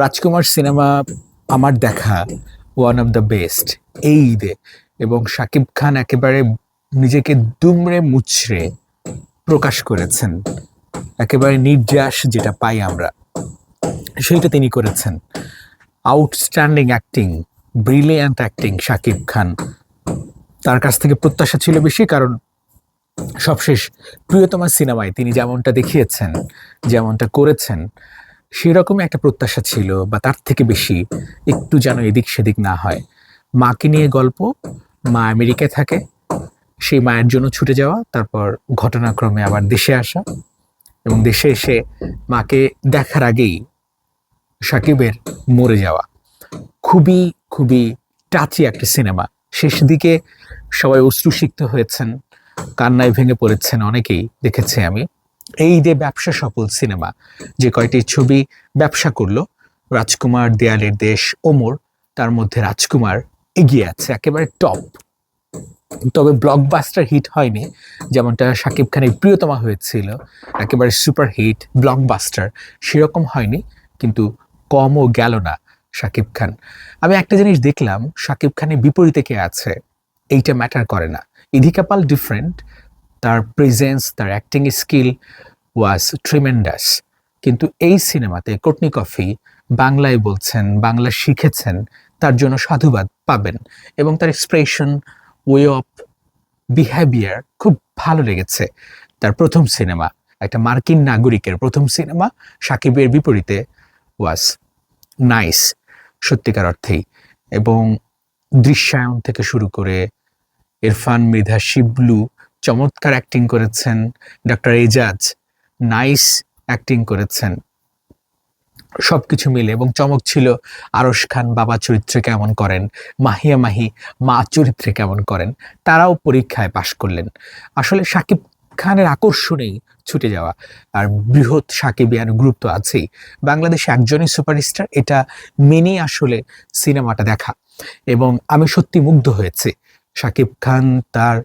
রাজকুমার cinema আমার দেখা one of the best এই ঈদে এবং শাকিব খান একেবারে নিজেকে দুমড়ে মুচড়ে প্রকাশ করেছেন। একেবারে নির্যাস যেটা পাই আমরা, সেইটা তিনি করেছেন। Outstanding acting brilliant acting Shakib Khan. তার কাছ থেকে প্রত্যাশা ছিল বেশি, কারণ সবশেষ প্রিয়তমা সিনেমায় তিনি যেমনটা দেখিয়েছেন, যেমনটা করেছেন সেরকম একটা প্রত্যাশা ছিল বা তার থেকে বেশি একটু যেন এদিক সেদিক না হয়। মাকে নিয়ে গল্প, মা আমেরিকায় থাকে, সেই মায়ের জন্য ছুটে যাওয়া, তারপর ঘটনাক্রমে আবার দেশে আসা এবং দেশে এসে মাকে দেখার আগেই সাকিবের মরে যাওয়া। খুবই খুবই টাচি একটা সিনেমা। শেষ দিকে সবাই অশ্রুসিক্ত হয়েছেন, কান্নায় ভেঙে পড়েছেন অনেকেই, দেখেছি আমি। এই যে ব্যবসা সফল সিনেমা, যে কয়টি ছবি ব্যবসা করল, রাজকুমার, দেয়ালের দেশ, ওমর, তার মধ্যে রাজকুমার এগিয়ে আছে, একেবারে টপ তবে ব্লকবাস্টার হিট হয়নি, যেমনটা শাকিব খানের প্রিয়তমা হয়েছিল, একেবারে সুপার হিট ব্লকবাস্টার সেরকম হয়নি, কিন্তু কমও গেল না শাকিব খান। আমি একটা জিনিস দেখলাম শাকিব খানের বিপরীতে কে আছে, এইটা ম্যাটার করে না। ইধিকাপাল ডিফারেন্ট তার প্রেজেন্স তার অ্যাক্টিং স্কিল ওয়াজ ট্রিমেন্ডাস কিন্তু এই সিনেমাতে কোটনি কফি বাংলায় বলছেন, বাংলা শিখেছেন, তার জন্য সাধুবাদ পাবেন এবং তার এক্সপ্রেশন ওয়ে অফ বিহেভিয়ার খুব ভালো লেগেছে। তার প্রথম সিনেমা, একটা মার্কিন নাগরিকের প্রথম সিনেমা, সাকিবের বিপরীতে ওয়াজ নাইস সত্যিকার অর্থেই। এবং দৃশ্যায়ন থেকে শুরু করে ইরফান মৃধা শিবলু চমৎকার অ্যাক্টিং করেছেন। ডক্টর এজাজ নাইস অ্যাক্টিং করেছেন। সবকিছু মিলে এবং চমক ছিল আরশ খান বাবা চরিত্রে কেমন করেন, মাহিয়া মাহি মা চরিত্রে কেমন করেন, তারাও পরীক্ষায় পাশ করলেন। আসলে সাকিব খানের আকর্ষণেই ছুটে যাওয়া আর বৃহৎ সাকিবিয়ান গ্রুপ তো আছেই। বাংলাদেশে একজনই সুপারস্টার, এটা মেনেই আসলে সিনেমাটা দেখা। এবং আমি সত্যি মুগ্ধ হয়েছি সাকিব খান তার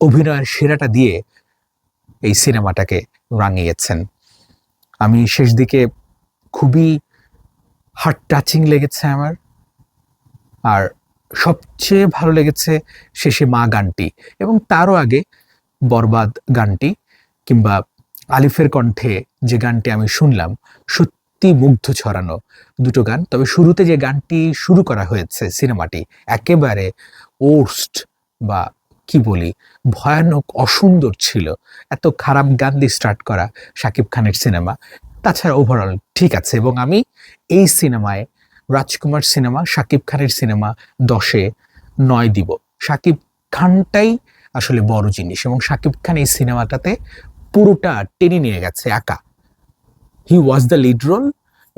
অভিনয়ের সেরাটা দিয়ে এই সিনেমাটাকে রাঙিয়েছেন। আমি শেষ দিকে খুবই হার্ট টাচিং লেগেছে আমার। আর সবচেয়ে ভালো লেগেছে শেষে মা গানটি এবং তারও আগে বরবাদ গানটি কিংবা আলিফের কণ্ঠে যে গানটি আমি শুনলাম, সত্যি মুগ্ধ ছড়ানো দুটো গান। তবে শুরুতে যে গানটি শুরু করা হয়েছে সিনেমাটি, একেবারে ওর্স্ট বা কি বলি, ভয়ানক অসুন্দর ছিল। এত খারাপ গান দিয়ে স্টার্ট করা শাকিব খানের সিনেমা তাছাড়া ওভারঅল ঠিক আছে এবং আমি এই সিনেমায় রাজকুমার সিনেমা শাকিব খানের সিনেমা দশে নয় দিব। শাকিব খানটাই আসলে বড় জিনিস এবং শাকিব খান এই সিনেমাটাতে পুরোটা টেনে নিয়ে গেছে একা। He was the lead role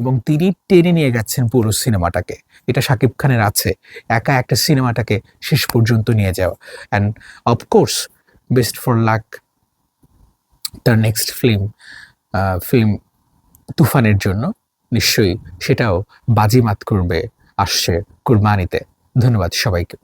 এবং তিনি টেনে নিয়ে গেছেন পুরো সিনেমাটাকে। এটা শাকিব খানের আছে। একা একটা সিনেমাটাকে শেষ পর্যন্ত নিয়ে যাওয়া। And of course best for luck তার নেক্সট ফিল্ম ফিল্ম তুফানের জন্য নিশ্চয়ই সেটাও বাজিমাত করবে, আসছে কুরবানিতে। ধন্যবাদ সবাইকে।